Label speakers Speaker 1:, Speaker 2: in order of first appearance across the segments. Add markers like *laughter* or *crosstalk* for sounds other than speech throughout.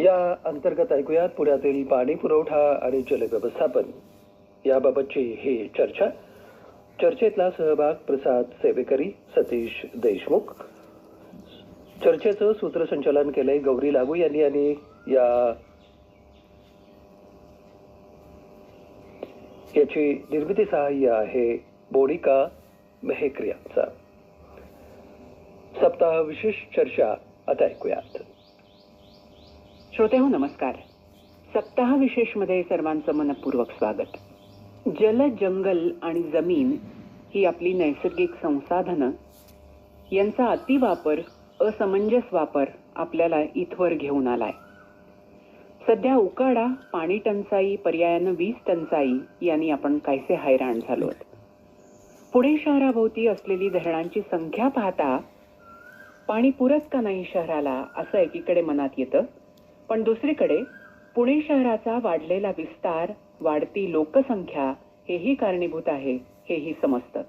Speaker 1: या अंतर्गत ऐकूयात पुण्यातील पाणी पुरवठा आणि जल व्यवस्थापन. याबाबतची ही चर्चा. चर्चेतला सहभाग प्रसाद सेवेकरी सतीश देशमुख. चर्चेचं सूत्रसंचालन केलंय गौरी लागू यांनी आणि या याची निर्मिती सहाय्य आहे बोडिका मेहेक्रियाचा सप्ताह विशेष चर्चा आता ऐकूयात.
Speaker 2: श्रोते हो नमस्कार. सप्ताह विशेषमध्ये सर्वांचं मनपूर्वक स्वागत. जल जंगल आणि जमीन ही आपली नैसर्गिक संसाधनं. यांचा अतिवापर असमंजस वापर आपल्याला इथवर घेऊन आलाय. सध्या उकाडा पाणी टंचाई पर्यायानं वीज टंचाई यांनी आपण कायसे हैराण झालो आहोत. पुणे शहराभोवती असलेली धरणांची संख्या पाहता पाणी पुरत का नाही शहराला असं एकीकडे मनात येतं? पण दुसरीकडे पुणे शहराचा वाढलेला विस्तार वाढती लोकसंख्या हेही कारणीभूत आहे हेही समजतं.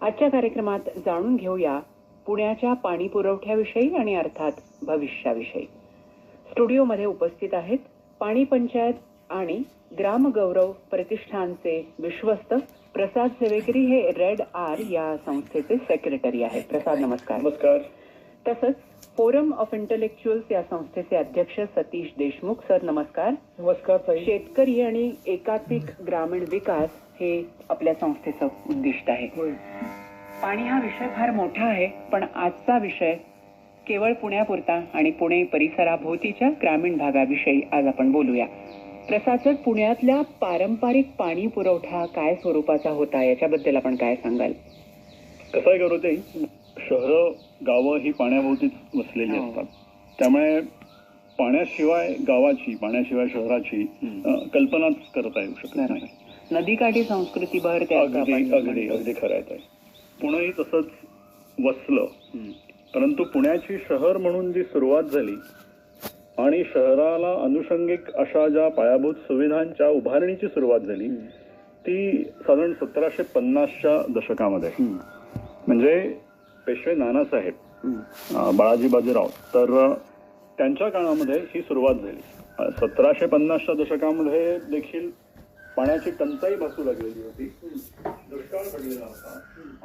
Speaker 2: आजच्या कार्यक्रमात जाणून घेऊया पुण्याच्या पाणी पुरवठ्याविषयी आणि अर्थात भविष्याविषयी. स्टुडिओमध्ये उपस्थित आहेत पाणी पंचायत आणि ग्रामगौरव प्रतिष्ठानचे विश्वस्त प्रसाद सेवेकरी हे रेड आर या संस्थेचे सेक्रेटरी आहेत. प्रसाद नमस्कार.
Speaker 1: नमस्कार.
Speaker 2: तसंच फोरम ऑफ इंटलेक्च्युअल्स या संस्थेचे अध्यक्ष सतीश देशमुख सर नमस्कार.
Speaker 1: नमस्कार
Speaker 2: शेतकरी आणि एकात्मिक ग्रामीण विकास हे आपल्या संस्थेचं उद्दिष्ट आहे. पाणी हा विषय फार मोठा आहे पण आजचा विषय केवळ पुण्यापुरता आणि पुणे परिसराभोवतीच्या ग्रामीण भागाविषयी आज आपण बोलूया. प्रसाद सर पुण्यातल्या पारंपरिक पाणी पुरवठा काय स्वरूपाचा होता? याच्याबद्दल आपण काय सांगाल?
Speaker 3: कसं आहे करू ते शहरं गावं ही पाण्याभोवतीच वसलेली
Speaker 2: हो.
Speaker 3: असतात त्यामुळे पाण्याशिवाय गावाची पाण्याशिवाय शहराची कल्पनाच करता येऊ शकत नाही
Speaker 2: नदीकाठी संस्कृती भर
Speaker 3: अगदी अगदी. अगदी खरं आहे. पुणेही तसंच वसलं. परंतु पुण्याची शहर म्हणून जी सुरुवात झाली आणि शहराला अनुषंगिक अशा ज्या पायाभूत सुविधांच्या उभारणीची सुरुवात झाली ती साधारण सतराशे पन्नासच्या दशकामध्ये. म्हणजे पेशवे नानासाहेब बाळाजी बाजीराव. तर त्यांच्या काळामध्ये ही सुरुवात झाली. सतराशे पन्नासच्या दशकामध्ये देखील पाण्याची टंचाई भासू लागलेली होती. दुष्काळ पडलेला होता.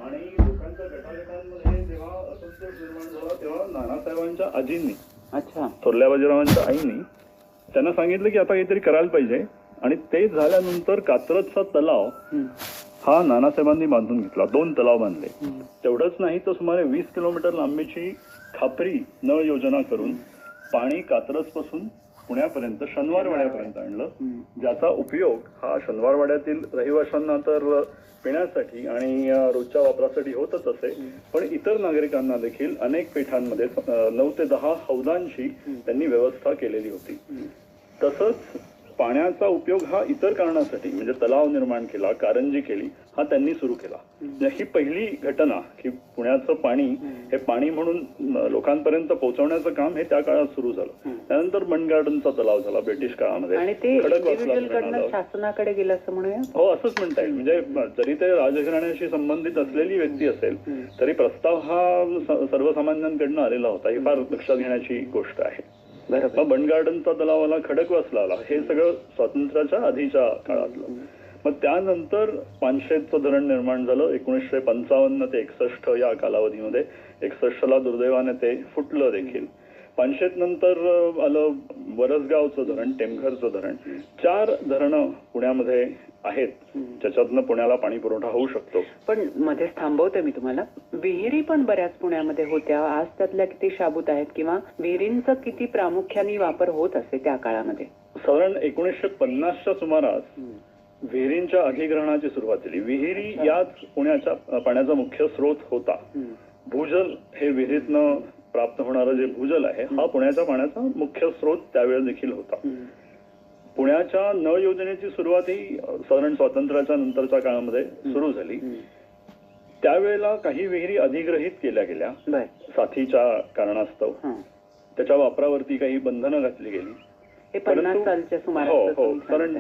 Speaker 3: आणि लोकांच्या गटागटांमध्ये जेव्हा असंतोष निर्माण झाला तेव्हा नानासाहेबांच्या आजींनी
Speaker 2: अच्छा.
Speaker 3: थोरल्या बाजीरावांच्या आईनी त्यांना सांगितलं की आता काहीतरी करायला पाहिजे. आणि ते झाल्यानंतर कात्रजचा तलाव. हा नानासाहेबांनी बांधून घेतला दोन तलाव बांधले. तेवढंच नाही तर सुमारे वीस किलोमीटर लांबीची खापरी नळ योजना करून पाणी कात्रजपासून पुण्यापर्यंत शनिवारवाड्यापर्यंत आणलं. ज्याचा उपयोग हा शनिवारवाड्यातील रहिवाशांना तर पिण्यासाठी आणि रोजच्या वापरासाठी होतच असे. पण इतर नागरिकांना देखील अनेक पेठांमध्ये नऊ ते दहा हौदांची त्यांनी व्यवस्था केलेली होती. तसंच पाण्याचा उपयोग हा इतर कारणासाठी म्हणजे तलाव निर्माण केला कारंजी केली हा त्यांनी सुरू केला. ही पहिली घटना की पुण्याचं पाणी हे पाणी म्हणून लोकांपर्यंत पोहोचवण्याचं काम हे त्या काळात सुरू झालं. त्यानंतर मन गार्डनचा तलाव झाला ब्रिटिश काळामध्ये.
Speaker 2: शासनाकडे गेलं असं म्हणूया?
Speaker 3: हो असंच म्हणता येईल. म्हणजे जरी ते राजघराण्याशी संबंधित असलेली व्यक्ती असेल तरी प्रस्ताव हा सर्वसामान्यांकडनं आलेला होता. ही फार लक्षात घेण्याची गोष्ट आहे.
Speaker 2: बरोबर
Speaker 3: मग बन गार्डनचा तलावाला खडक खडकवासला आला हे सगळं स्वातंत्र्याच्या आधीच्या काळातलं. मग त्यानंतर पानशेतचं धरण निर्माण झालं एकोणीसशे पंचावन्न ते एकसष्ट या कालावधीमध्ये. एकसष्टला दुर्दैवाने ते फुटलं देखील. पानशेत नंतर आलं वरसगावचं धरण टेमघरचं धरण. चार धरणं पुण्यामध्ये आहेत. ज्याच्यातनं पुण्याला पाणी पुरवठा होऊ शकतो.
Speaker 2: पण मध्येच थांबवते मी तुम्हाला. विहिरी पण बऱ्याच पुण्यामध्ये होत्या. आज त्यातल्या किती शाबूत आहेत किंवा विहिरींचा किती प्रामुख्याने वापर होत असे त्या काळामध्ये?
Speaker 3: साधारण एकोणीसशे पन्नासच्या सुमारास विहिरींच्या अधिग्रहणाची सुरुवात झाली. विहिरी याच पुण्याच्या पाण्याचा मुख्य स्रोत होता. भूजल हे विहिरीतनं प्राप्त होणारं जे भूजल आहे हा पुण्याच्या पाण्याचा मुख्य स्रोत त्यावेळेस देखील होता. पुण्याच्या नळ योजनेची सुरुवात ही साधारण स्वातंत्र्याच्या नंतरच्या काळामध्ये सुरू झाली. त्यावेळेला काही विहिरी अधिग्रहित केल्या गेल्या. साथीच्या कारणास्तव. त्याच्या वापरावरती काही बंधनं घातली गेली.
Speaker 2: हे
Speaker 3: हो कारण.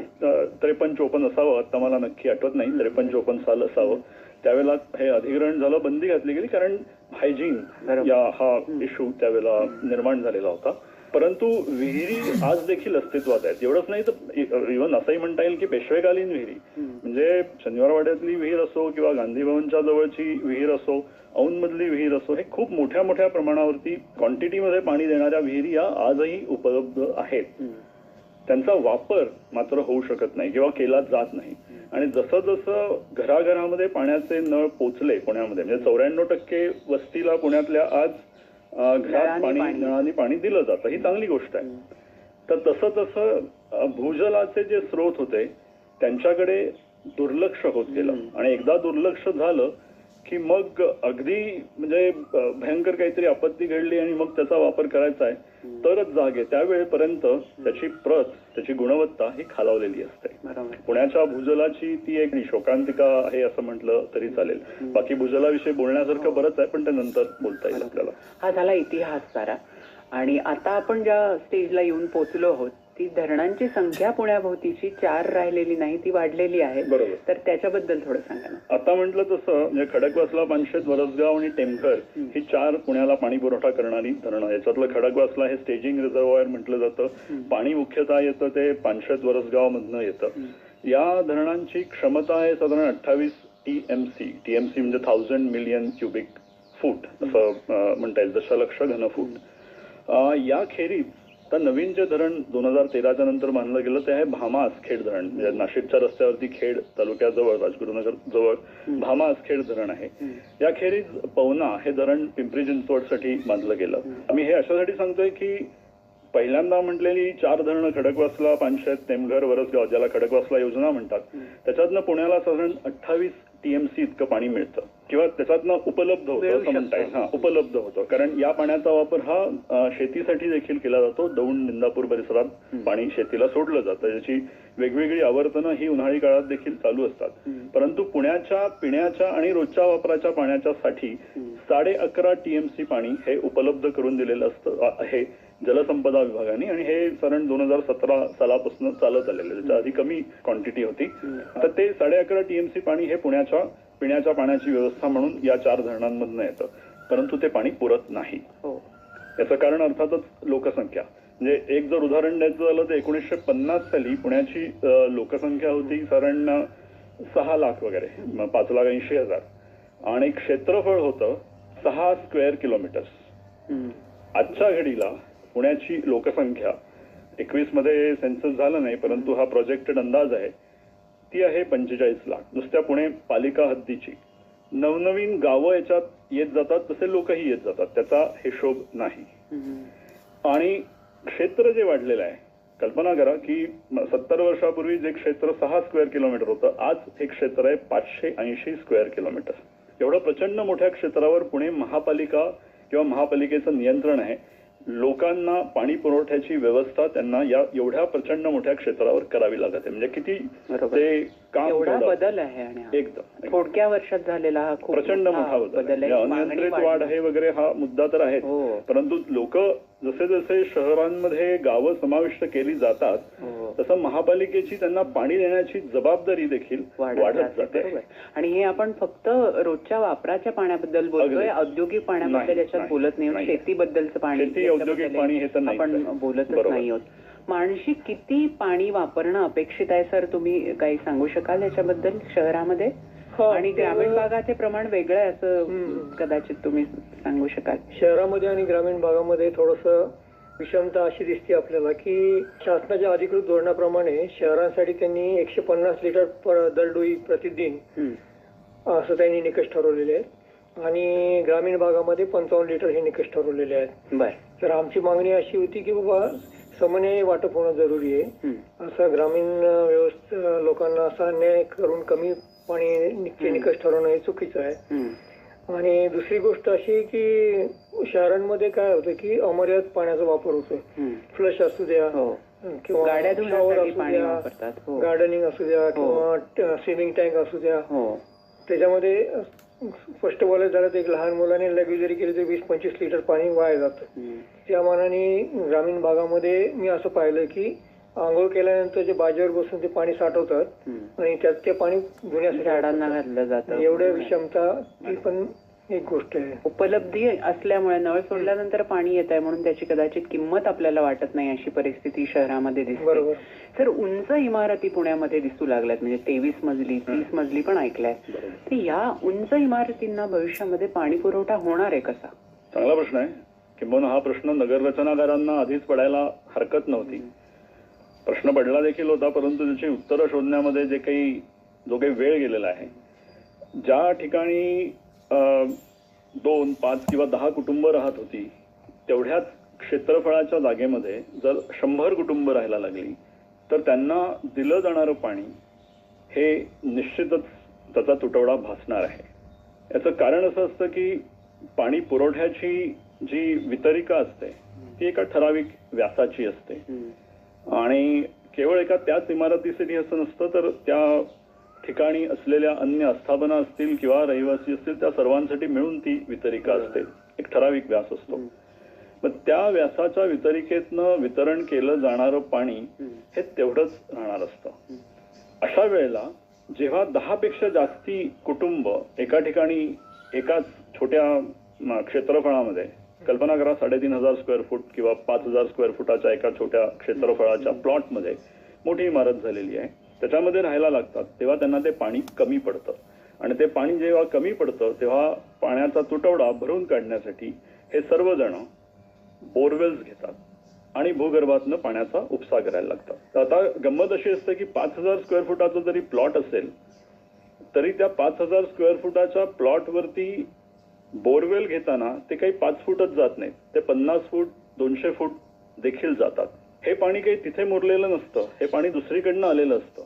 Speaker 3: त्रेपन्न चोपन्न असावं आता मला नक्की आठवत नाही. त्रेपन्न चोपन्न साल असावं. त्यावेळेला हे अधिग्रहण झालं बंदी घातली गेली कारण हायजीन. या हा इश्यू त्यावेळेला निर्माण झालेला होता. परंतु विहिरी आज देखील अस्तित्वात आहेत. एवढंच नाही तर इव्हन असंही म्हणता येईल की पेशवेकालीन विहिरी. म्हणजे शनिवारवाड्यातली विहीर असो किंवा गांधी भवनच्या जवळची विहीर असो औंधमधली विहीर असो हे खूप मोठ्या मोठ्या प्रमाणावरती क्वांटिटीमध्ये पाणी देणाऱ्या विहिरी या आजही उपलब्ध आहेत. त्यांचा वापर मात्र होऊ शकत नाही किंवा केला जात नाही. आणि जसं जसं घराघरामध्ये पाण्याचे नळ पोचले पुण्यामध्ये म्हणजे चौऱ्याण्णव टक्के वस्तीला पुण्यातल्या आज घरात पाणी. नळाने पाणी दिलं जातं. ही चांगली गोष्ट आहे. तर तसं तसं भूजलाचे जे स्रोत होते त्यांच्याकडे दुर्लक्ष होत गेलं. आणि एकदा दुर्लक्ष झालं की मग अगदी म्हणजे भयंकर काहीतरी आपत्ती घडली आणि मग त्याचा वापर करायचा आहे तरच जाग आहे. त्यावेळेपर्यंत त्याची प्रत त्याची गुणवत्ता ही खालावलेली असते. पुण्याच्या भूजलाची ती एक शोकांतिका आहे असं म्हटलं तरी चालेल. बाकी भूजलाविषयी बोलण्यासारखं बरंच आहे पण ते नंतर बोलता येईल आपल्याला.
Speaker 2: हा झाला इतिहास सारा. आणि आता आपण ज्या स्टेजला येऊन पोहोचलो आहोत ती धरणांची संख्या पुण्याभोवतीची चार राहिलेली नाही ती वाढलेली आहे.
Speaker 3: बरोबर.
Speaker 2: तर त्याच्याबद्दल थोडं सांगा ना.
Speaker 3: आता म्हटलं तसं म्हणजे खडकवासला पानशेत वरसगाव आणि टेमकर ही चार पुण्याला पाणी पुरवठा करणारी धरणं याच्यातलं खडकवासला हे स्टेजिंग रिझर्वॉयर म्हटलं जातं. पाणी मुख्यतः येतं ते पानशेत वरसगाव मधनं येतं या धरणांची क्षमता आहे साधारण अठ्ठावीस टीएमसी टीएमसी म्हणजे थाउजंड मिलियन क्युबिक फूट असं म्हणता येईल दशलक्ष घनफूट. या खेरीज तर नवीन जे धरण दोन हजार तेराच्या नंतर बांधलं गेलं ते आहे भामास खेड धरण. म्हणजे नाशिकच्या रस्त्यावरती खेड तालुक्याजवळ राजगुरुनगर जवळ भामास खेड धरण आहे. या खेरीज पवना हे धरण पिंपरी चिंचवडसाठी बांधलं गेलं. आम्ही हे अशासाठी सांगतोय की पहिल्यांदा म्हटलेली चार धरणं खडकवासला पानशेत तेमघर वरसगाव ज्याला खडकवासला योजना म्हणतात त्याच्यातनं पुण्याला साधारण अठ्ठावीस टीएमसी इतकं पाणी मिळतं. किंवा त्याच्यातनं उपलब्ध होतं असं म्हणता येईल. हा उपलब्ध होतं. कारण या पाण्याचा वापर हा शेतीसाठी देखील केला जातो. दौंड निंदापूर परिसरात पाणी शेतीला सोडलं जातं. याची वेगवेगळी आवर्तनं ही उन्हाळी काळात देखील चालू असतात. परंतु पुण्याच्या पिण्याच्या आणि रोजच्या वापराच्या पाण्याच्या साठी साडे अकरा टीएमसी पाणी हे उपलब्ध करून दिलेलं असतं आहे. जलसंपदा विभागाने आणि हे साधारण दोन हजार सतरा सालापासून चालत आलेलं. त्याच्या आधी कमी क्वांटिटी होती. तर ते साडे अकरा टीएमसी पाणी हे पुण्याच्या पिण्याच्या पाण्याची व्यवस्था म्हणून या चार धरणांमधनं येतं. परंतु ते पाणी पुरत नाही.
Speaker 2: हो.
Speaker 3: याचं कारण अर्थातच लोकसंख्या. म्हणजे एक जर उदाहरण द्यायचं झालं तर एकोणीसशे पन्नास साली पुण्याची लोकसंख्या होती साधारण सहा लाख वगैरे पाच लाख ऐंशी हजार. आणि क्षेत्रफळ होतं सहा स्क्वेअर किलोमीटर्स. आजच्या घडीला पुण्याची लोकसंख्या एकवीसमध्ये सेन्सस झालं नाही परंतु हा प्रोजेक्टेड अंदाज आहे. ती आहे पंचेचाळीस लाख. नुसत्या पुणे पालिका हद्दीची. नवनवीन गावं याच्यात येत जातात तसे लोकही येत जातात. त्याचा हिशोब नाही. आणि क्षेत्र जे वाढलेलं आहे कल्पना करा की सत्तर वर्षापूर्वी जे क्षेत्र सहा स्क्वेअर किलोमीटर होतं आज हे क्षेत्र आहे पाचशे ऐंशी स्क्वेअर किलोमीटर एवढं प्रचंड मोठ्या क्षेत्रावर पुणे महापालिका किंवा महापालिकेचं नियंत्रण आहे. लोकांना पाणी पुरवठ्याची व्यवस्था त्यांना या एवढ्या प्रचंड मोठ्या क्षेत्रावर करावी लागत आहे म्हणजे किती. ते काम
Speaker 2: बदल आहे आणि.
Speaker 3: एकदम
Speaker 2: थोडक्या वर्षात झालेला हा
Speaker 3: प्रचंड मोठा बदल म्हणजे अनियंत्रित वाढ. आहे वगैरे हा मुद्दा तर आहे
Speaker 2: हो.
Speaker 3: परंतु लोक जसे जसे शहरांमध्ये गावं समाविष्ट केली जातात
Speaker 2: हो.
Speaker 3: तसं महापालिकेची त्यांना पाणी देण्याची जबाबदारी देखील
Speaker 2: वाढत जाते आणि हे आपण फक्त रोजच्या वापराच्या पाण्याबद्दल बोलतोय. औद्योगिक पाण्याबद्दल याच्यात बोलत नाही. शेतीबद्दलचं पाणी
Speaker 3: औद्योगिक पाणी हे तर
Speaker 2: आपण. बोलतच
Speaker 3: बरोबर.
Speaker 2: नाही आहोत मानसिक किती पाणी वापरणं अपेक्षित आहे सर तुम्ही काही सांगू शकाल याच्याबद्दल शहरामध्ये
Speaker 4: हो,
Speaker 2: आणि ग्रामीण भागाचे प्रमाण वेगळं आहे असं. कदाचित तुम्ही सांगू शकाल
Speaker 4: शहरामध्ये आणि ग्रामीण भागामध्ये थोडस विषमता अशी दिसते आपल्याला की शासनाच्या अधिकृत धोरणाप्रमाणे शहरांसाठी त्यांनी एकशे पन्नास लिटर पर दरडोई प्रतिदिन. असं त्यांनी निकष ठरवलेले आहेत आणि ग्रामीण भागामध्ये पंचावन्न लिटर हे निकष ठरवलेले आहेत तर आमची मागणी अशी होती की बाबा समन्याय वाटप होणं जरुरी आहे. असं ग्रामीण व्यवस्था लोकांना असा अन्याय करून कमी पाणी निकष ठरवणं हे चुकीचं आहे. आणि दुसरी गोष्ट अशी की शहरांमध्ये काय होतं की अमर्याद पाण्याचा वापर होतोय. फ्लश असू द्या
Speaker 2: हो.
Speaker 4: किंवा
Speaker 2: गाड्या
Speaker 4: shower
Speaker 2: धुण्यासाठी
Speaker 4: असू द्या,
Speaker 2: वापरतात. हो.
Speaker 4: गार्डनिंग असू द्या किंवा स्विमिंग टँक असू द्या.
Speaker 2: हो.
Speaker 4: त्याच्यामध्ये स्पष्ट बोलायचं झालं तर एक लहान मुलाने लगेच जरी केली तर वीस पंचवीस लिटर पाणी वाया जातं. त्या मानाने ग्रामीण भागामध्ये मी असं पाहिलं की आंघोळ केल्यानंतर जे बाजेवर बसून ते पाणी साठवतात. आणि त्यात ते पाणी धुण्यासाठी
Speaker 2: झाडांना घातलं जातं.
Speaker 4: एवढ्या विषमता ती पण एक गोष्ट आहे.
Speaker 2: उपलब्धी असल्यामुळे नळ सोडल्यानंतर पाणी येत आहे म्हणून त्याची कदाचित किंमत आपल्याला वाटत नाही अशी परिस्थिती शहरामध्ये दिसते.
Speaker 4: बरोबर.
Speaker 2: तर उंच इमारती पुण्यामध्ये दिसू लागल्यात. म्हणजे तेवीस मजली तीस मजली पण ऐकल्यात तर या उंच इमारतींना भविष्यामध्ये पाणी पुरवठा होणार आहे कसा?
Speaker 3: चांगला प्रश्न आहे. किंबहुना हा प्रश्न नगररचनाकारांना आधीच पडायला हरकत नव्हती. प्रश्न पडला देखील होता परंतु त्याची उत्तरं शोधण्यामध्ये जे काही जो काही वेळ गेलेला आहे. ज्या ठिकाणी दोन पाच किंवा दहा कुटुंब राहत होती तेवढ्याच क्षेत्रफळाच्या जागेमध्ये जर शंभर कुटुंब राहायला लागली तर त्यांना दिलं जाणारं पाणी हे निश्चितच त्याचा तुटवडा भासणार आहे. याचं कारण असं असतं की पाणी पुरवठ्याची जी वितरिका असते ती एका ठराविक व्यासाची असते. आणि केवळ एका त्याच इमारतीसाठी असं नसतं तर त्या ठिकाणी असलेल्या अन्य आस्थापना असतील किंवा रहिवासी असतील त्या सर्वांसाठी मिळून ती वितरिका असते. एक ठराविक व्यास असतो. मग त्या व्यासाच्या वितरिकेतनं वितरण केलं जाणारं पाणी हे. तेवढंच राहणार असतं. अशा वेळेला जेव्हा दहा पेक्षा जास्ती कुटुंब एका ठिकाणी एकाच छोट्या क्षेत्रफळामध्ये कल्पना करा साडेतीन हजार स्क्वेअर फूट किंवा पाच हजार स्क्वेअर फुटाच्या एका छोट्या क्षेत्रफळाच्या प्लॉटमध्ये मोठी इमारत झालेली आहे. त्याच्यामध्ये राहायला लागतात. तेव्हा त्यांना ते पाणी कमी पडतं. आणि ते पाणी जेव्हा कमी पडतं तेव्हा पाण्याचा तुटवडा भरून काढण्यासाठी हे सर्वजण बोरवेल्स घेतात आणि भूगर्भातनं पाण्याचा उपसा करायला लागतात. तर आता गंमत अशी असते की पाच हजार स्क्वेअर फुटाचा जरी प्लॉट असेल तरी त्या पाच हजार स्क्वेअर फुटाच्या प्लॉटवरती बोरवेल घेताना ते काही पाच फूटच जात नाहीत. ते पन्नास फूट दोनशे फूट देखील जातात. हे पाणी काही तिथे मुरलेलं नसतं. हे पाणी दुसरीकडनं आलेलं असतं.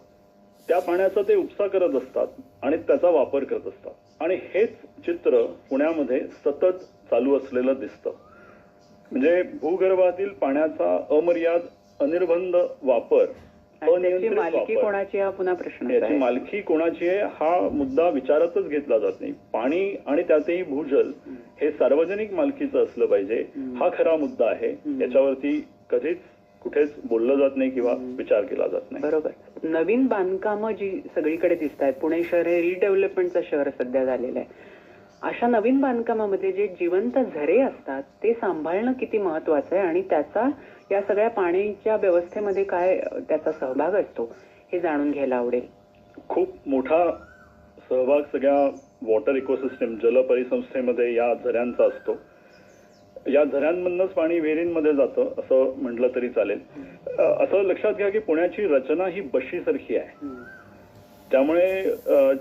Speaker 3: त्या पाण्याचा ते उपसा करत असतात आणि त्याचा वापर करत असतात. आणि हेच चित्र पुण्यामध्ये सतत चालू असलेलं दिसतं. म्हणजे भूगर्भातील पाण्याचा अमर्याद अनिर्बंध वापर
Speaker 2: त्याची मालकी कोणाची हा पुन्हा प्रश्न
Speaker 3: याची
Speaker 2: आहे
Speaker 3: मालकी कोणाची आहे हा मुद्दा विचारातच घेतला जात नाही. पाणी आणि त्यातही भूजल हे सार्वजनिक मालकीचं असलं पाहिजे. हा खरा मुद्दा आहे. याच्यावरती कधीच कुठेच बोललं जात नाही किंवा विचार केला जात नाही.
Speaker 2: बरोबर. नवीन बांधकामं जी सगळीकडे दिसत आहेत पुणे शहर हे रिडेव्हलपमेंटचं शहर सध्या झालेलं आहे. अशा नवीन बांधकामामध्ये जे जिवंत झरे असतात ते सांभाळणं किती महत्वाचं आहे आणि त्याचा या सगळ्या पाण्याच्या व्यवस्थेमध्ये काय त्याचा सहभाग असतो हे जाणून घ्यायला आवडेल.
Speaker 3: खूप मोठा सहभाग सगळ्या वॉटर इकोसिस्टम जल परिसंस्थेमध्ये या झऱ्यांचा असतो. या झऱ्यांमधनच पाणी विहिरींमध्ये जातं असं म्हटलं तरी चालेल. असं लक्षात घ्या की पुण्याची रचना ही बशीसारखी आहे. त्यामुळे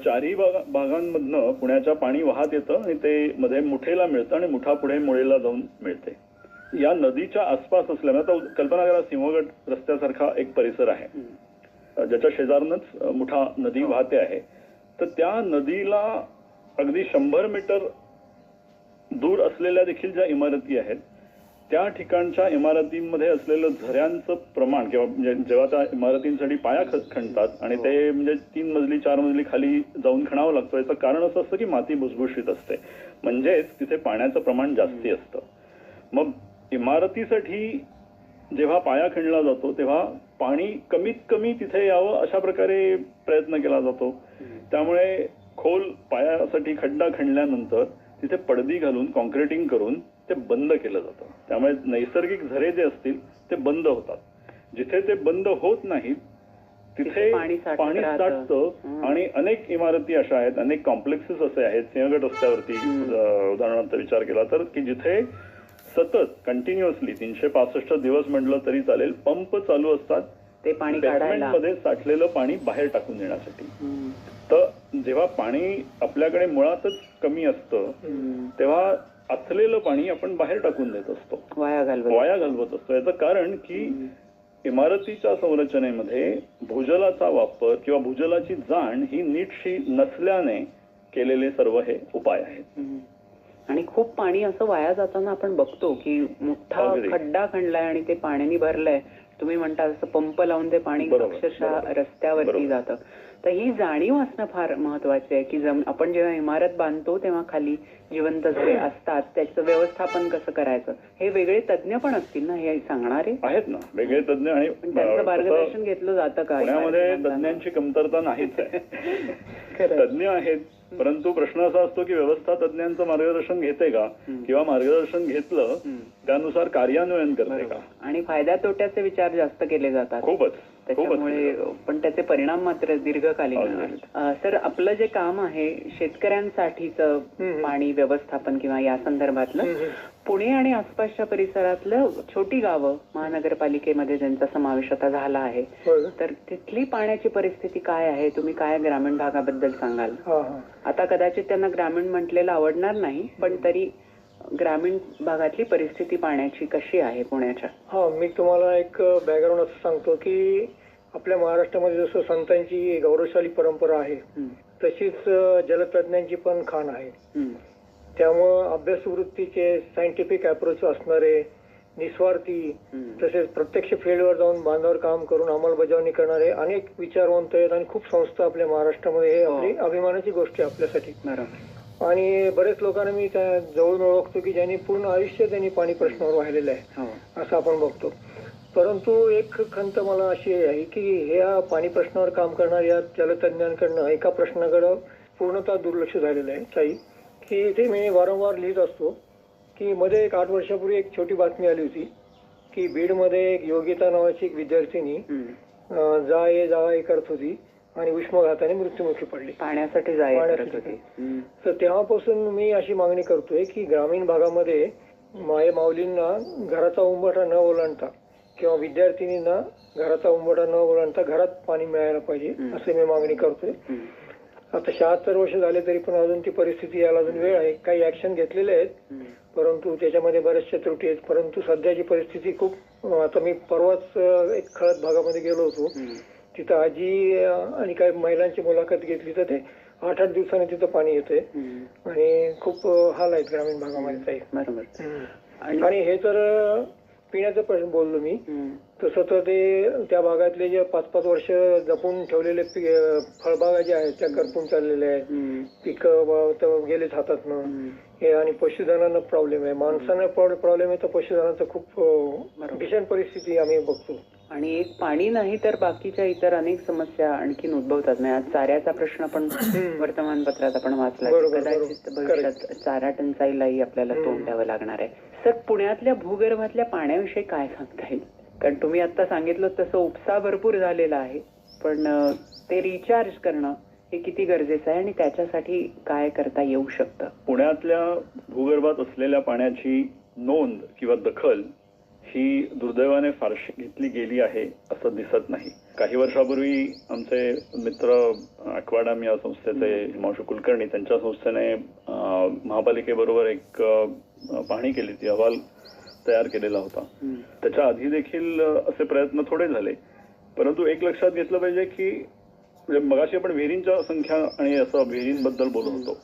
Speaker 3: चारही भागा भागांमधनं पुण्याच्या पाणी वाहत येतं आणि ते मध्ये मुठेला मिळतं आणि मुठा पुढे मुळेला जाऊन मिळते. या नदीच्या आसपास असल्यामुळे आता कल्पना करा सिंहगड रस्त्यासारखा एक परिसर आहे. ज्याच्या शेजारूनच मुठा नदी वाहते आहे. तर त्या नदीला अगदी शंभर मीटर दूर असलेल्या देखील ज्या इमारती आहेत त्या ठिकाणच्या इमारतींमध्ये असलेलं झऱ्यांचं प्रमाण किंवा म्हणजे जेव्हा त्या इमारतींसाठी पाया खणतात आणि ते म्हणजे तीन मजली चार मजली खाली जाऊन खणावं लागतं याचं कारण असं असतं की माती भुसभुशीत असते. म्हणजेच तिथे पाण्याचं प्रमाण जास्ती असतं. मग इमारतीसाठी जेव्हा पाया खणला जातो तेव्हा पाणी कमीत कमी तिथे यावं अशा प्रकारे प्रयत्न केला जातो. त्यामुळे खोल पायासाठी खड्डा खणल्यानंतर तिथे पडदी घालून कॉन्क्रिटिंग करून ते बंद केलं जातं. त्यामुळे नैसर्गिक झरे जे असतील ते बंद होतात. जिथे ते बंद होत नाहीत तिथे
Speaker 2: पाणी साठत.
Speaker 3: आणि अनेक इमारती अशा आहेत अनेक कॉम्प्लेक्सेस असे आहेत. सिंहगड रस्त्यावरती उदाहरणार्थ विचार केला तर की जिथे सतत कंटिन्युअसली तीनशे पासष्ट दिवस म्हटलं तरी चालेल. पंप चालू असतात.
Speaker 2: ते पाणी
Speaker 3: मध्ये साठलेलं पाणी बाहेर टाकून देण्यासाठी. तर जेव्हा पाणी आपल्याकडे मुळातच कमी असतं. तेव्हा असलेलं पाणी आपण बाहेर टाकून देत असतो.
Speaker 2: वाया घालवत
Speaker 3: वाया घालवत असतो. याचं कारण की इमारतीच्या संरचनेमध्ये भूजलाचा वापर किंवा भूजलाची जाण ही नीटशी नसल्याने केलेले सर्व हे उपाय आहेत.
Speaker 2: आणि खूप पाणी असं वाया जाताना आपण बघतो की मोठा. खड्डा खणलाय आणि ते पाण्याने भरलंय तुम्ही म्हणता जसं पंप लावून ते पाणी अक्षरशः. रस्त्यावरती. जातं तर ही जाणीव असणं फार महत्वाचं आहे की जम आपण जेव्हा इमारत बांधतो तेव्हा खाली जिवंत जे असतात त्याचं व्यवस्थापन कसं करायचं? हे वेगळे तज्ज्ञ पण असतील ना हे सांगणारे?
Speaker 3: आहेत ना वेगळे तज्ञ आणि
Speaker 2: त्यांचं मार्गदर्शन घेतलं जातं का?
Speaker 3: पुण्यामध्ये? तज्ञांची कमतरता नाहीच आहे. *laughs* तज्ञ आहेत परंतु प्रश्न असा असतो की व्यवस्था तज्ञांचं मार्गदर्शन घेते का? किंवा मार्गदर्शन घेतलं. त्यानुसार कार्यान्वयन करते का?
Speaker 2: आणि फायद्या तोट्याचे विचार जास्त केले जातात.
Speaker 3: खूपच.
Speaker 2: त्याच्यामुळे पण त्याचे परिणाम मात्र दीर्घकालीन सर आपलं जे काम आहे शेतकऱ्यांसाठीच. पाणी व्यवस्थापन किंवा या संदर्भातलं. पुणे आणि आसपासच्या परिसरातलं छोटी गावं महानगरपालिकेमध्ये ज्यांचा समावेश आता झाला आहे. तर तिथली पाण्याची परिस्थिती काय आहे? तुम्ही काय ग्रामीण भागाबद्दल सांगाल? आता कदाचित त्यांना ग्रामीण म्हटलेलं आवडणार नाही पण तरी ग्रामीण भागातली परिस्थिती पाण्याची कशी आहे पुण्याच्या
Speaker 4: हा मी तुम्हाला एक बॅकग्राऊंड असं सांगतो की आपल्या महाराष्ट्रामध्ये जसं संतांची गौरवशाली परंपरा आहे. तशीच जलतज्ञांची पण खाण आहे. त्यामुळं अभ्यास वृत्तीचे सायंटिफिक अप्रोच असणारे निस्वार्थी. तसेच प्रत्यक्ष फील्डवर जाऊन बांधावर काम करून अंमलबजावणी करणारे अनेक विचारवंत आहेत आणि खूप संस्था आपल्या महाराष्ट्रामध्ये हे
Speaker 2: हो.
Speaker 4: आपली अभिमानाची गोष्ट आहे आपल्यासाठी आणि बरेच लोकांना मी त्या जवळून ओळखतो की ज्यांनी पूर्ण आयुष्य त्यांनी पाणी प्रश्नावर वाहिलेलं आहे.
Speaker 2: हो.
Speaker 4: असं आपण बघतो. परंतु एक खंत मला अशी आहे की ह्या पाणी प्रश्नावर काम करणाऱ्या जलतज्ञांकडनं एका प्रश्नाकडं पूर्णतः दुर्लक्ष झालेलं आहे काही की ते मी वारंवार लिहित असतो की मध्ये एक आठ वर्षापूर्वी एक छोटी बातमी आली होती की बीडमध्ये एक योगिता नावाची एक विद्यार्थिनी जा ये जा ये करत होती. आणि उष्माघाताने मृत्युमुखी पडली
Speaker 2: पाण्यासाठी जाय करत
Speaker 4: पाण्यासाठी.
Speaker 2: होती हम्म.
Speaker 4: तर तेव्हापासून मी अशी मागणी करतोय की ग्रामीण भागामध्ये माय माऊलींना घराचा उंबरठा न ओलांडता किंवा विद्यार्थिनींना घराचा उंबरठा न ओलांडता घरात पाणी मिळायला पाहिजे. असे मी मागणी करतोय. आता शहात्तर वर्ष झाले तरी पण अजून ती परिस्थिती यायला अजून वेळ आहे काही ऍक्शन घेतलेले आहेत. परंतु त्याच्यामध्ये बऱ्याचशा त्रुटी आहेत परंतु सध्याची परिस्थिती खूप आता मी परवाच एक खळद भागामध्ये गेलो होतो. तिथं आजी आणि काही महिलांची मुलाखत घेतली तर ते आठ आठ दिवसांनी तिथं पाणी येते. आणि खूप हाल आहेत ग्रामीण भागामध्ये.
Speaker 2: बरोबर आणि
Speaker 4: हे तर पिण्याचं प्रश्न बोललो मी. तसं तर ते त्या भागातले जे पाच पाच वर्ष जपून ठेवलेले फळबागा ज्या आहेत त्या करपून चाललेल्या आहेत. पिकं गेलेच हातातनं
Speaker 2: हम्म.
Speaker 4: हे आणि पशुधनांना प्रॉब्लेम आहे माणसांना प्रॉब्लेम आहे तर पशुधनाचा खूप. भीषण परिस्थिती आम्ही बघतो
Speaker 2: आणि एक पाणी नाही तर बाकीच्या इतर अनेक समस्या आणखीन उद्भवतात. म्हणजे आज चाऱ्याचा प्रश्न पण वर्तमानपत्रात आपण वाचला कदाचित. भविष्यात चारा टंचाईलाही आपल्याला तोंड द्यावं लागणार आहे. सर पुण्यातल्या भूगर्भातल्या पाण्याविषयी काय सांगता येईल? कारण तुम्ही आता सांगितलं तसं उपसा भरपूर झालेला आहे. पण ते रिचार्ज करणं हे किती गरजेचं आहे आणि त्याच्यासाठी काय करता येऊ शकतं?
Speaker 3: पुण्यातल्या भूगर्भात असलेल्या पाण्याची नोंद किंवा दखल ही दुर्दैवाने फारशी घेतली गेली आहे असं दिसत नाही. काही वर्षापूर्वी आमचे मित्र अक्वाडाम या संस्थेचे हिमांशू कुलकर्णी त्यांच्या संस्थेने महापालिकेबरोबर एक पाहणी केली ती अहवाल तयार केलेला होता. त्याच्या आधी देखील असे प्रयत्न थोडे झाले. परंतु एक लक्षात घेतलं पाहिजे की म्हणजे मगाशी आपण विहिरींच्या संख्या आणि असं विहिरींबद्दल बोलत होतो.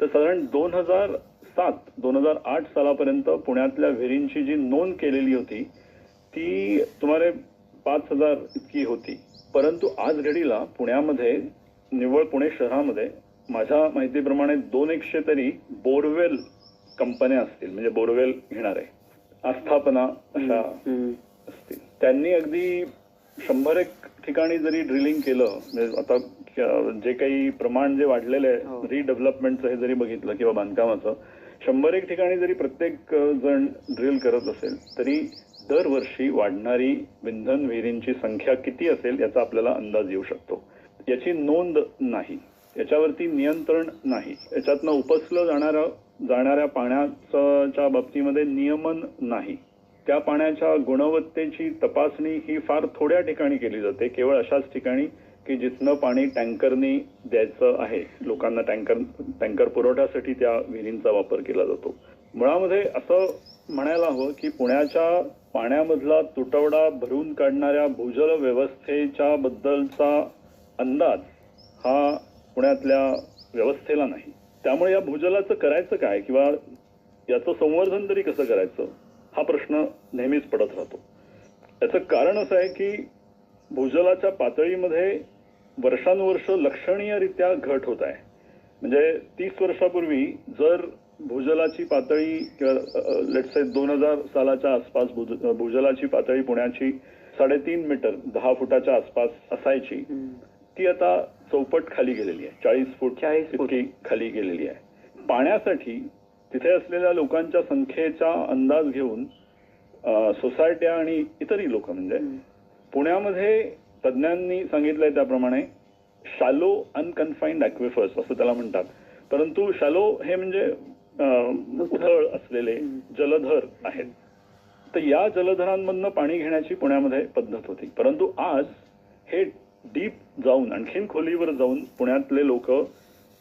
Speaker 3: तर साधारण दोन हजार सात दोन हजार आठ सालापर्यंत पुण्यातल्या विहिरींची जी नोंद केलेली होती ती सुमारे पाच हजार इतकी होती परंतु आज घडीला पुण्यामध्ये निव्वळ पुणे शहरामध्ये माझ्या माहितीप्रमाणे दोन एकशे तरी बोरवेल कंपन्या असतील म्हणजे बोरवेल घेणारे आस्थापना अशा. असतील त्यांनी अगदी शंभर एक ठिकाणी जरी ड्रिलिंग केलं म्हणजे आता जे काही प्रमाण जे वाढलेलं
Speaker 2: हो.
Speaker 3: आहे रिडेव्हलपमेंटचं हे जरी बघितलं किंवा बांधकामाचं शंभर एक ठिकाणी जरी प्रत्येक जण ड्रिल करत असेल तरी दरवर्षी वाढणारी विंधन विहिरींची संख्या किती असेल याचा आपल्याला अंदाज येऊ शकतो. याची नोंद नाही. याच्यावरती नियंत्रण नाही. याच्यातनं उपसलं जाणारा जाणाऱ्या पाण्याच्या बाबतीमध्ये नियमन नाही. त्या पाण्याच्या गुणवत्तेची तपासणी ही फार थोड्या ठिकाणी केली जाते. केवळ अशाच ठिकाणी की जिथनं पाणी टँकरनी द्यायचं आहे लोकांना टँकर टँकर पुरवठ्यासाठी त्या विहिरींचा वापर केला जातो. मुळामध्ये असं म्हणायला हवं की पुण्याच्या पाण्यामधला तुटवडा भरून काढणाऱ्या भूजल व्यवस्थेच्या बद्दलचा अंदाज हा पुण्यातल्या व्यवस्थेला नाही. त्यामुळे या भूजलाचं करायचं काय किंवा याचं संवर्धन तरी कसं करायचं हा प्रश्न नेहमीच पडत राहतो. याचं कारण असं आहे की भूजलाच्या पातळीमध्ये वर्षानुवर्ष लक्षणीयरित्या घट होत आहे. म्हणजे तीस वर्षापूर्वी जर भूजलाची पातळी लेट से दोन हजार सालाच्या आसपास भूज- भूजलाची पातळी पुण्याची साडेतीन मीटर दहा फुटाच्या आसपास असायची ती आता चौपट खाली गेलेली आहे. चाळीस फूट
Speaker 2: 40 फूट.
Speaker 3: इतकी खाली गेलेली आहे. पाण्यासाठी तिथे असलेल्या लोकांच्या संख्येचा अंदाज घेऊन सोसायट्या आणि इतरही लोक म्हणजे पुण्यामध्ये तज्ज्ञांनी सांगितलंय त्याप्रमाणे शालो अनकन्फाईंड ॲक्विफर्स असं त्याला म्हणतात. परंतु शालो हे म्हणजे उथळ असलेले जलधर आहेत. तर या जलधरांमधनं पाणी घेण्याची पुण्यामध्ये पद्धत होती. परंतु आज हे डीप जाऊन आणखीन खोलीवर जाऊन पुण्यातले लोक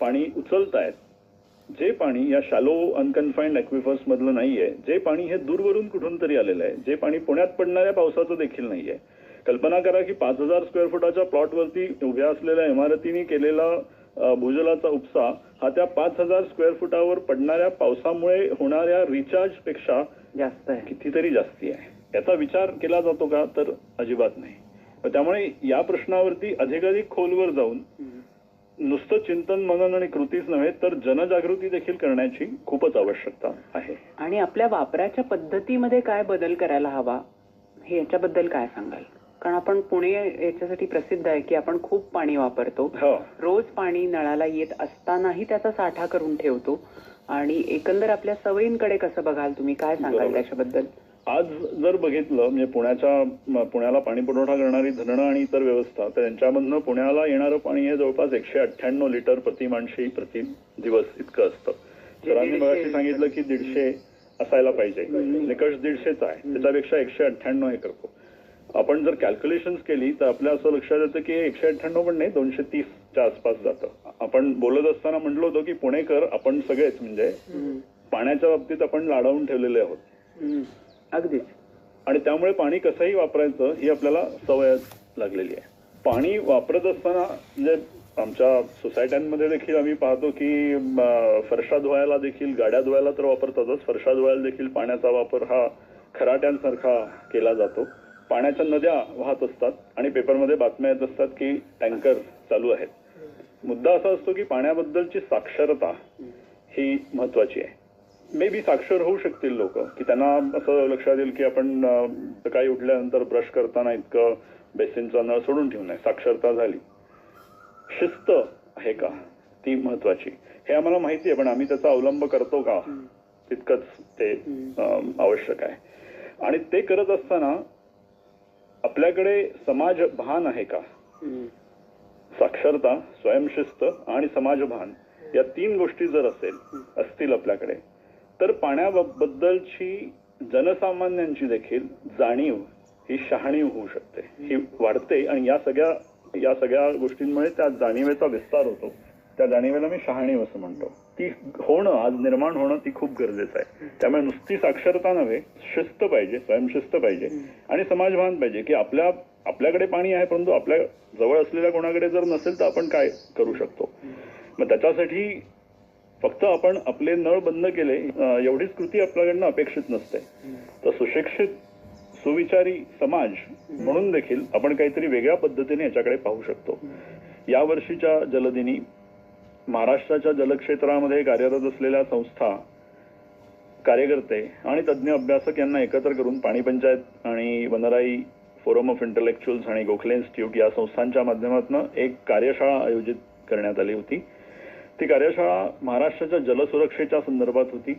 Speaker 3: पाणी उचलत आहेत जे पाणी या शालो अनकन्फाईंड ॲक्विफर्स मधलं नाहीये जे पाणी हे दूरवरून कुठून तरी आलेलं आहे जे पाणी पुण्यात पडणाऱ्या पावसाचं देखील नाहीये कल्पना करा की पाच हजार स्क्वेअर फुटाच्या प्लॉटवरती उभ्या असलेल्या इमारतीने केलेला भूजलाचा उपसा हा त्या पाच हजार स्क्वेअर फुटावर पडणाऱ्या पावसामुळे होणाऱ्या रिचार्जपेक्षा
Speaker 2: जास्त आहे.
Speaker 3: कितीतरी जास्ती आहे. याचा विचार केला जातो का तर अजिबात नाही. त्यामुळे या प्रश्नावरती अधिकाधिक खोलवर जाऊन नुसतं चिंतन मनन आणि कृतीच नव्हे तर जनजागृती देखील करण्याची खूपच आवश्यकता आहे.
Speaker 2: आणि आपल्या वापराच्या पद्धतीमध्ये काय बदल करायला हवा? हे याच्याबद्दल काय सांगाल? कारण आपण पुणे याच्यासाठी प्रसिद्ध आहे की आपण खूप पाणी वापरतो.
Speaker 3: हो.
Speaker 2: रोज पाणी नळाला येत असतानाही त्याचा साठा करून ठेवतो. आणि एकंदर आपल्या सवयींकडे कसं बघाल तुम्ही? काय सांगाल. त्याच्याबद्दल?
Speaker 3: आज जर बघितलं म्हणजे पुण्याच्या पुण्याला पाणी पुरवठा करणारी धरणं आणि इतर व्यवस्था तर यांच्यामधनं पुण्याला येणारं पाणी हे जवळपास एकशे अठ्ठ्याण्णव लिटर प्रति माणशी प्रति दिवस इतकं असतं. सरांनी मगाशी सांगितलं की दीडशे असायला पाहिजे. निकष दीडशेच आहे. त्याच्यापेक्षा एकशे अठ्ठ्याण्णव हे करतो. आपण जर कॅल्क्युलेशन्स केली तर आपल्या असं लक्षात येतं की एकशे अठ्ठ्याण्णव पण नाही दोनशे तीसच्या आसपास जातं. आपण बोलत असताना म्हटलो होतो की पुणेकर आपण सगळेच म्हणजे पाण्याच्या बाबतीत आपण लाडावून ठेवलेले आहोत.
Speaker 2: अगदीच.
Speaker 3: आणि त्यामुळे पाणी कसंही वापरायचं ही आपल्याला सवयच लागलेली आहे. पाणी वापरत असताना म्हणजे आमच्या सोसायट्यांमध्ये देखील आम्ही पाहतो की फरशा धुवायला देखील गाड्या धुवायला तर वापरतातच. फरशा धुवायला देखील पाण्याचा वापर हा खराट्यांसारखा केला जातो. पाण्याच्या नद्या वाहत असतात आणि पेपरमध्ये बातम्या येत असतात की टँकर चालू आहेत. मुद्दा असा असतो की पाण्याबद्दलची साक्षरता ही महत्वाची आहे. मे बी साक्षर होऊ शकतील लोक की त्यांना असं लक्षात येईल की आपण सकाळी उठल्यानंतर ब्रश करताना इतकं बेसिनचा नळ सोडून ठेवू नये साक्षरता झाली. शिस्त आहे का? ती महत्वाची हे आम्हाला माहिती आहे पण आम्ही त्याचा अवलंब करतो का? तितकंच ते आवश्यक आहे. आणि ते करत असताना आपल्याकडे समाज भान आहे का. साक्षरता स्वयंशिस्त आणि समाजभान या तीन गोष्टी जर असेल असतील आपल्याकडे तर पाण्याबद्दलची जनसामान्यांची देखील जाणीव ही शहाणीव होऊ शकते. ही वाढते आणि या सगळ्या या सगळ्या गोष्टींमुळे त्या जाणीवेचा विस्तार होतो. त्या जाणीवेला मी शहाणीव असं म्हणतो. ती होणं आज निर्माण होणं ती खूप गरजेचं आहे. त्यामुळे नुसती साक्षरता नव्हे शिस्त पाहिजे स्वयंशिस्त पाहिजे आणि समाजभान पाहिजे की आपल्या आपल्याकडे पाणी आहे परंतु आपल्या जवळ असलेल्या कोणाकडे जर नसेल तर आपण काय करू शकतो? मग त्याच्यासाठी फक्त आपण आपले नळ बंद केले एवढीच कृती आपल्याकडनं अपेक्षित नसते. तर सुशिक्षित सुविचारी समाज म्हणून देखील आपण काहीतरी वेगळ्या पद्धतीने याच्याकडे पाहू शकतो. या वर्षीच्या जलदिनी महाराष्ट्राच्या जलक्षेत्रामध्ये कार्यरत असलेल्या संस्था कार्यकर्ते आणि तज्ज्ञ अभ्यासक यांना एकत्र करून पाणी पंचायत आणि वनराई फोरम ऑफ इंटलेक्च्युअल्स आणि गोखले इन्स्टिट्यूट या संस्थांच्या माध्यमातून एक कार्यशाळा आयोजित करण्यात आली होती. ती कार्यशाळा महाराष्ट्राच्या जलसुरक्षेच्या संदर्भात होती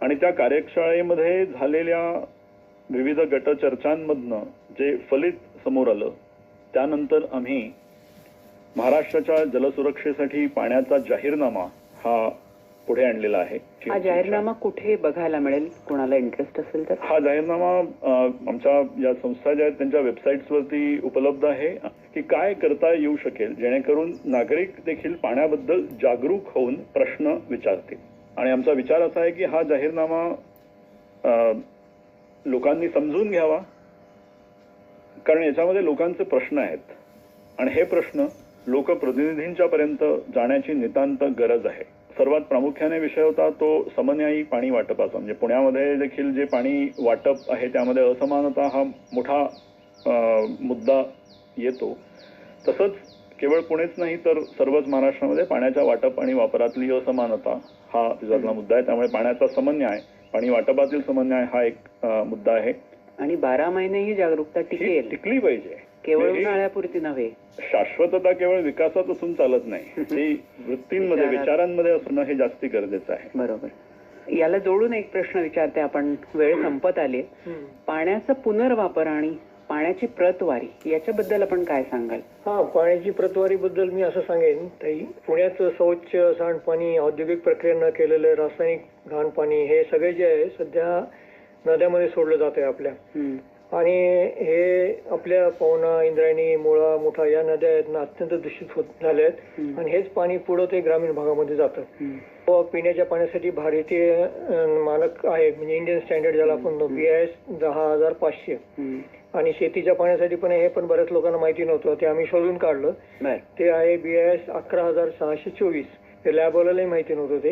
Speaker 3: आणि त्या कार्यशाळेमध्ये झालेल्या विविध गटचर्चांमधनं जे फलित समोर आलं त्यानंतर आम्ही महाराष्ट्राच्या जलसुरक्षेसाठी पाण्याचा जाहीरनामा हा पुढे आणलेला आहे.
Speaker 2: हा जाहीरनामा कुठे बघायला मिळेल? कोणाला इंटरेस्ट असेल तर?
Speaker 3: हा जाहीरनामा आमच्या या संस्था ज्या आहेत त्यांच्या वेबसाईट्सवरती उपलब्ध आहे की काय करता येऊ शकेल जेणेकरून नागरिक देखील पाण्याबद्दल जागरूक होऊन प्रश्न विचारतील. आणि आमचा विचार असा आहे की हा जाहीरनामा लोकांनी समजून घ्यावा कारण याच्यामध्ये लोकांचे प्रश्न आहेत. आणि हे प्रश्न लोकप्रतिनिधींच्या पर्यंत जाण्याची नितांत गरज आहे. सर्वात प्रामुख्याने विषय होता तो समन्यायी पाणी वाटपाचा. म्हणजे पुण्यामध्ये देखील जे पाणी वाटप आहे त्यामध्ये असमानता हा मोठा मुद्दा येतो. तसंच केवळ पुणेच नाही तर सर्वच महाराष्ट्रामध्ये पाण्याच्या वाटप आणि वापरातली असमानता हा तिच्यातला मुद्दा आहे. त्यामुळे पाण्याचा समन्याय पाणी वाटपातील समन्याय हा एक मुद्दा आहे.
Speaker 2: आणि बारा महिने ही जागरूकता टिकली
Speaker 3: पाहिजे.
Speaker 2: केवळ उन्हाळ्यापुरती नव्हे.
Speaker 3: शाश्वतता केवळ विकासात असून चालत नाही. ती वृत्तींमध्ये. विचारांमध्ये असणं हे जास्ती गरजेचं आहे.
Speaker 2: बरोबर. याला जोडून एक प्रश्न विचारते आपण. वेळ संपत आली. पाण्याचा पुनर्वापर आणि पाण्याची प्रतवारी याच्याबद्दल आपण काय सांगाल?
Speaker 4: हा पाण्याची प्रतवारीबद्दल मी असं सांगेन ताई. पुण्याचं शौच सांडपाणी औद्योगिक प्रक्रिया न केलेलं रासायनिक घाण पाणी हे सगळे जे आहे सध्या नद्यामध्ये सोडलं जात आहे आपल्या. आणि हे आपल्या पवना इंद्रायणी मुळा मुठा या नद्या आहेत ना अत्यंत दूषित होत झाल्या आहेत. आणि हेच पाणी पुढं ते ग्रामीण भागामध्ये जातं. व पिण्याच्या पाण्यासाठी भारतीय मानक आहे म्हणजे इंडियन स्टँडर्ड ज्याला आपण बी एस दहा हजार पाचशे. आणि शेतीच्या पाण्यासाठी पण हे पण बऱ्याच लोकांना माहिती नव्हतं. ते आम्ही शोधून काढलं. ते आहे बी एस अकरा हजार सहाशे चोवीस. ते लॅबवाल्यालाही माहिती नव्हतं ते.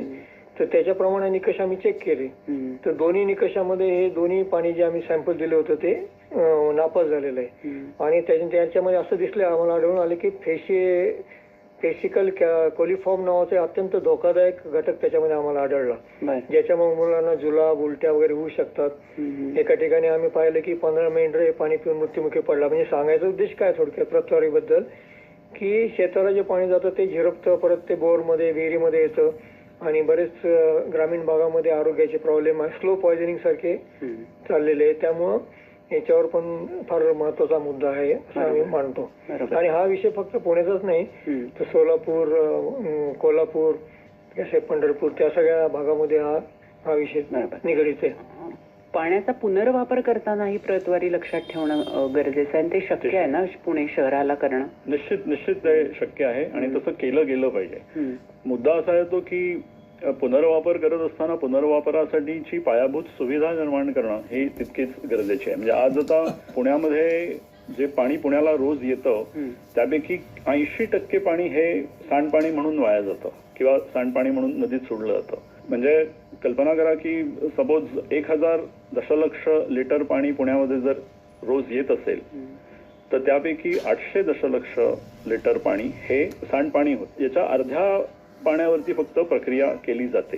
Speaker 4: तर त्याच्याप्रमाणे निकष आम्ही चेक केले. तर दोन्ही निकषामध्ये हे दोन्ही पाणी जे आम्ही सॅम्पल दिले होतं ते नापास झालेलं आहे. आणि त्याच्या त्याच्यामध्ये असं दिसलं आम्हाला आढळून आले की फेशी फेसिकल कोलिफॉर्म नावाचा अत्यंत धोकादायक घटक त्याच्यामध्ये आम्हाला आढळला. ज्याच्यामुळे मुलांना जुलाब उलट्या वगैरे होऊ शकतात. एका ठिकाणी आम्ही पाहिलं की पंधरा मेंढरे हे पाणी पिऊन मृत्युमुखी पडला. म्हणजे सांगायचा उद्देश काय थोडक्यात प्रतवारीबद्दल? की शेताला जे पाणी जातं ते झिरपतं परत ते बोरमध्ये विहिरीमध्ये येतं. आणि बरेच ग्रामीण भागामध्ये आरोग्याचे प्रॉब्लेम आहे स्लो पॉयझनिंग सारखे. चाललेले आहे त्यामुळं याच्यावर पण फार महत्त्वाचा मुद्दा आहे असं आम्ही मानतो आणि हा विषय फक्त पुण्याचाच नाही. तर सोलापूर कोल्हापूर असे पंढरपूर त्या सगळ्या भागामध्ये हा हा विषय. निगडीत आहे
Speaker 2: पाण्याचा पुनर्वापर करताना ही प्रतवारी लक्षात ठेवणं गरजेचं आहे. आणि ते शक्य आहे ना पुणे शहराला करणं?
Speaker 3: निश्चित निश्चित ते शक्य आहे. आणि तसं केलं गेलं पाहिजे. मुद्दा असा येतो की पुनर्वापर करत असताना पुनर्वापरासाठीची पायाभूत सुविधा निर्माण करणं ही तितकीच गरजेची आहे. म्हणजे आज आता पुण्यामध्ये जे पाणी पुण्याला रोज येतं. त्यापैकी ऐंशी टक्के पाणी हे सांडपाणी म्हणून वाया जातं किंवा सांडपाणी म्हणून नदीत सोडलं जातं. म्हणजे कल्पना करा की सपोज एक हजार दशलक्ष लिटर पाणी पुण्यामध्ये जर रोज येत असेल तर त्यापैकी आठशे दशलक्ष लिटर पाणी हे सांडपाणी होत. याच्या अर्ध्या पाण्यावरती फक्त प्रक्रिया केली जाते.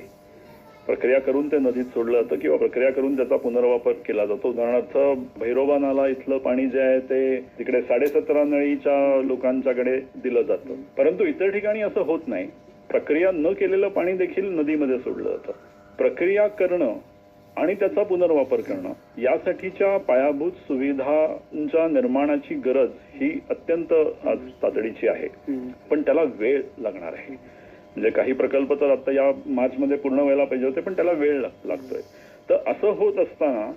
Speaker 3: प्रक्रिया करून ते नदीत सोडलं जातं किंवा प्रक्रिया करून त्याचा पुनर्वापर केला जातो. उदाहरणार्थ भैरोबा नाला इथलं पाणी जे आहे ते तिकडे साडेसतरा नळीच्या लोकांच्याकडे दिलं जातं. परंतु इतर ठिकाणी असं होत नाही. प्रक्रिया न केलेलं पाणी देखील नदीमध्ये सोडलं जातं. प्रक्रिया करणं आणि त्याचा पुनर्वापर करणं. यासाठीच्या पायाभूत सुविधांच्या निर्माणाची गरज ही अत्यंत आज तातडीची आहे. पण त्याला वेळ लागणार आहे. म्हणजे काही प्रकल्प तर आता या मार्च मध्ये पूर्ण व्हायला पाहिजे होते पण त्याला वेळ लाग- लागतोय. तर असं होत असताना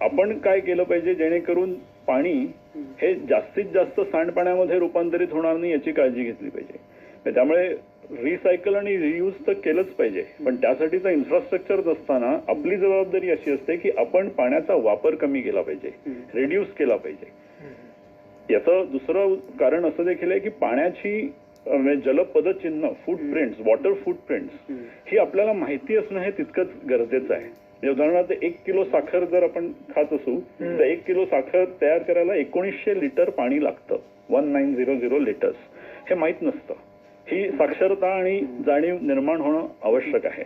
Speaker 3: आपण काय केलं पाहिजे जेणेकरून पाणी हे जास्तीत जास्त सांडपाण्यामध्ये रूपांतरित होणार नाही याची काळजी घेतली पाहिजे. त्यामुळे रिसायकल आणि रियूज तर केलंच पाहिजे. पण त्यासाठीचं इन्फ्रास्ट्रक्चर नसताना आपली जबाबदारी अशी असते की आपण पाण्याचा वापर कमी केला पाहिजे रिड्यूस केला पाहिजे. याचं दुसरं कारण असं देखील आहे की पाण्याची जलपदचिन्ह फूटप्रिंट्स वॉटर फूटप्रिंट्स ही आपल्याला माहिती असणं हे तितकंच गरजेचं आहे. म्हणजे उदाहरणार्थ एक किलो साखर जर आपण खात असू तर एक किलो साखर तयार करायला एकोणीसशे लिटर पाणी लागतं. One nine zero zero litres हे माहीत नसतं. ही साक्षरता आणि जाणीव निर्माण होणं आवश्यक आहे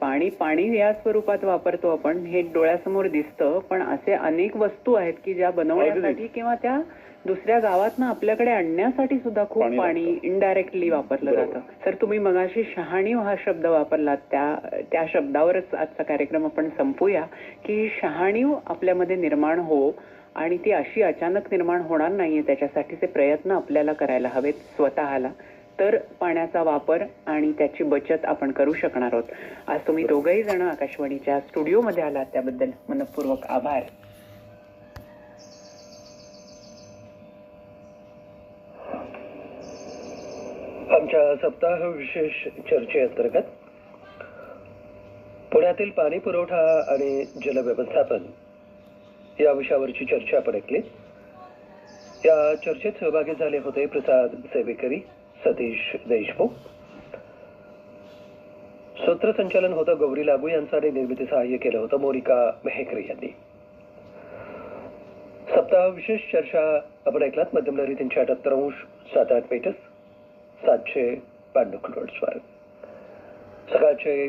Speaker 2: पाणी पाणी या स्वरूपात वापरतो आपण हे डोळ्यासमोर दिसतं पण असे अनेक वस्तू आहेत की ज्या बनवण्यासाठी. किंवा त्या दुसऱ्या गावातनं आपल्याकडे आणण्यासाठी सुद्धा खूप
Speaker 3: पाणी.
Speaker 2: इनडायरेक्टली वापरलं. जातं तर तुम्ही मगाशी शहाणीव हा शब्द वापरलात त्या त्या शब्दावरच आजचा कार्यक्रम आपण संपूया की शहाणीव आपल्यामध्ये निर्माण हो आणि ती अशी अचानक निर्माण होणार नाहीये त्याच्यासाठीचे प्रयत्न आपल्याला करायला हवेत स्वतःला तर पाण्याचा वापर आणि त्याची बचत आपण करू शकणार आहोत. आज तुम्ही दोघही जण आकाशवाणीच्या स्टुडिओमध्ये आलात. त्याबद्दल मनपूर्वक आभार.
Speaker 1: आमच्या सप्ताह विशेष चर्चेअंतर्गत पुण्यातील पाणी पुरवठा आणि जलव्यवस्थापन या विषयावरची चर्चा आपण ऐकली. या चर्चेत सहभागी झाले होते प्रसाद सेवेकरी. सतीश देशमुख. सूत्रसंचालन होतं गौरी लागू यांचं आणि निर्मिती सहाय्य केलं होतं मोनिका मेहेकरे यांनी. सप्ताह विशेष चर्चा आपण ऐकलात. मध्यमलहरी तीनशे अठ्याहत्तर अंश सात आठ मीटर्स सातशे ब्याण्णव किलोहर्ट्झवर सकाळचे